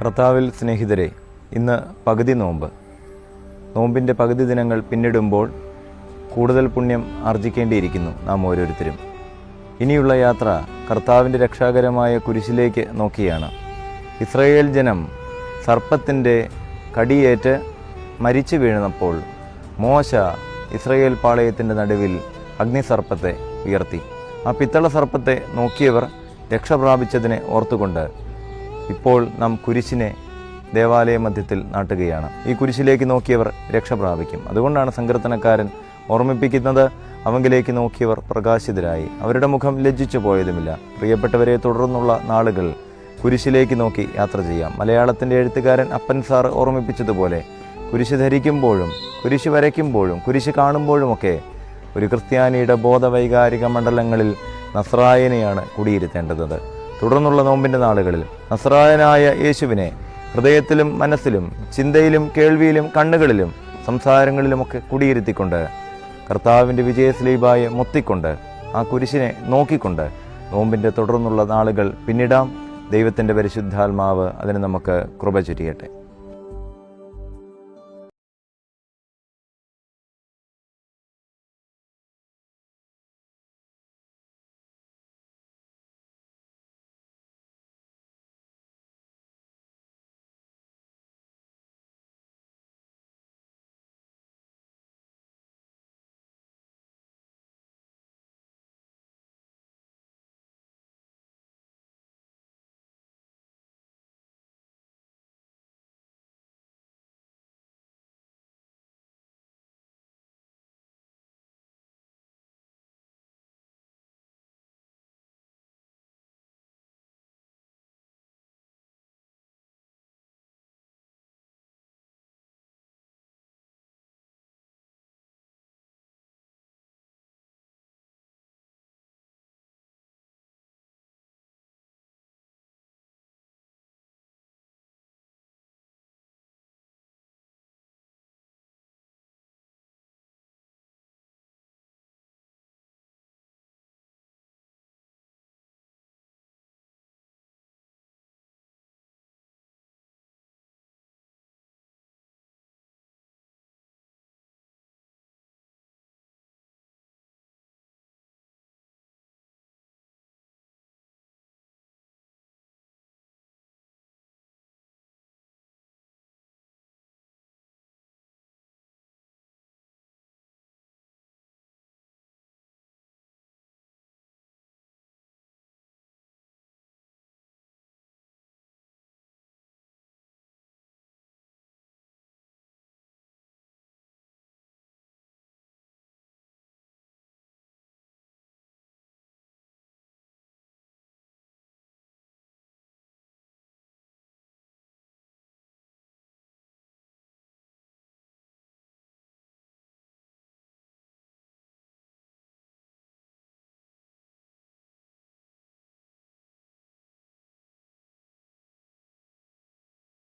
കർത്താവിൽ സ്നേഹിതരെ ഇന്ന് പകുതി നോമ്പ്. നോമ്പിന്റെ പകുതി ദിനങ്ങൾ പിന്നിടുമ്പോൾ കൂടുതൽ പുണ്യം ആർജിക്കേണ്ടിയിരിക്കുന്നു നാം ഓരോരുത്തരും. ഇനിയുള്ള യാത്ര കർത്താവിന്റെ രക്ഷാകരമായ കുരിശിലേക്ക് നോക്കിയാണ്. ഇസ്രയേൽ ജനം സർപ്പത്തിന്റെ കടിയേറ്റ് മരിച്ചു വീഴുന്നപ്പോൾ മോശ ഇസ്രയേൽ പാളയത്തിന്റെ നടുവിൽ അഗ്നിസർപ്പത്തെ ഉയർത്തി. ആ പിത്തള സർപ്പത്തെ നോക്കിയവർ രക്ഷ പ്രാപിച്ചതിനെ ഓർത്തുകൊണ്ട് ഇപ്പോൾ നാം കുരിശിനെ ദേവാലയ മധ്യത്തിൽ നാട്ടുകയാണ്. ഈ കുരിശിലേക്ക് നോക്കിയവർ രക്ഷ പ്രാപിക്കും. അതുകൊണ്ടാണ് സങ്കീർത്തനക്കാരൻ ഓർമ്മിപ്പിക്കുന്നത് അവങ്കിലേക്ക് നോക്കിയവർ പ്രകാശിതരായി. അവരുടെ മുഖം ലജ്ജിച്ചു പോയതുമില്ല. പ്രിയപ്പെട്ടവരെ തുടർന്നുള്ള നാളുകൾ കുരിശിലേക്ക് നോക്കി യാത്ര ചെയ്യാം. മലയാളത്തിന്റെ എഴുത്തുകാരൻ അപ്പൻ സാർ ഓർമ്മിപ്പിച്ചതുപോലെ കുരിശ് ധരിക്കുമ്പോഴും കുരിശ് വരയ്ക്കുമ്പോഴും കുരിശ് കാണുമ്പോഴുമൊക്കെ ഒരു ക്രിസ്ത്യാനിയുടെ ബോധവൈകാരിക മണ്ഡലങ്ങളിൽ നസ്രായനെയാണ് കുടിയിരുത്തേണ്ടത്. തുടർന്നുള്ള നോമ്പിന്റെ നാളുകളിൽ നസ്രായനായ യേശുവിനെ ഹൃദയത്തിലും മനസ്സിലും ചിന്തയിലും കേൾവിയിലും കണ്ണുകളിലും സംസാരങ്ങളിലുമൊക്കെ കുടിയിരുത്തിക്കൊണ്ട് കർത്താവിന്റെ വിജയസ്ലീബായെ മൊത്തിക്കൊണ്ട് ആ കുരിശിനെ നോക്കിക്കൊണ്ട് നോമ്പിന്റെ തുടർന്നുള്ള നാളുകൾ പിന്നിടാം. ദൈവത്തിന്റെ പരിശുദ്ധാത്മാവ് അതിന് നമുക്ക് കൃപ ചുരിയട്ടെ.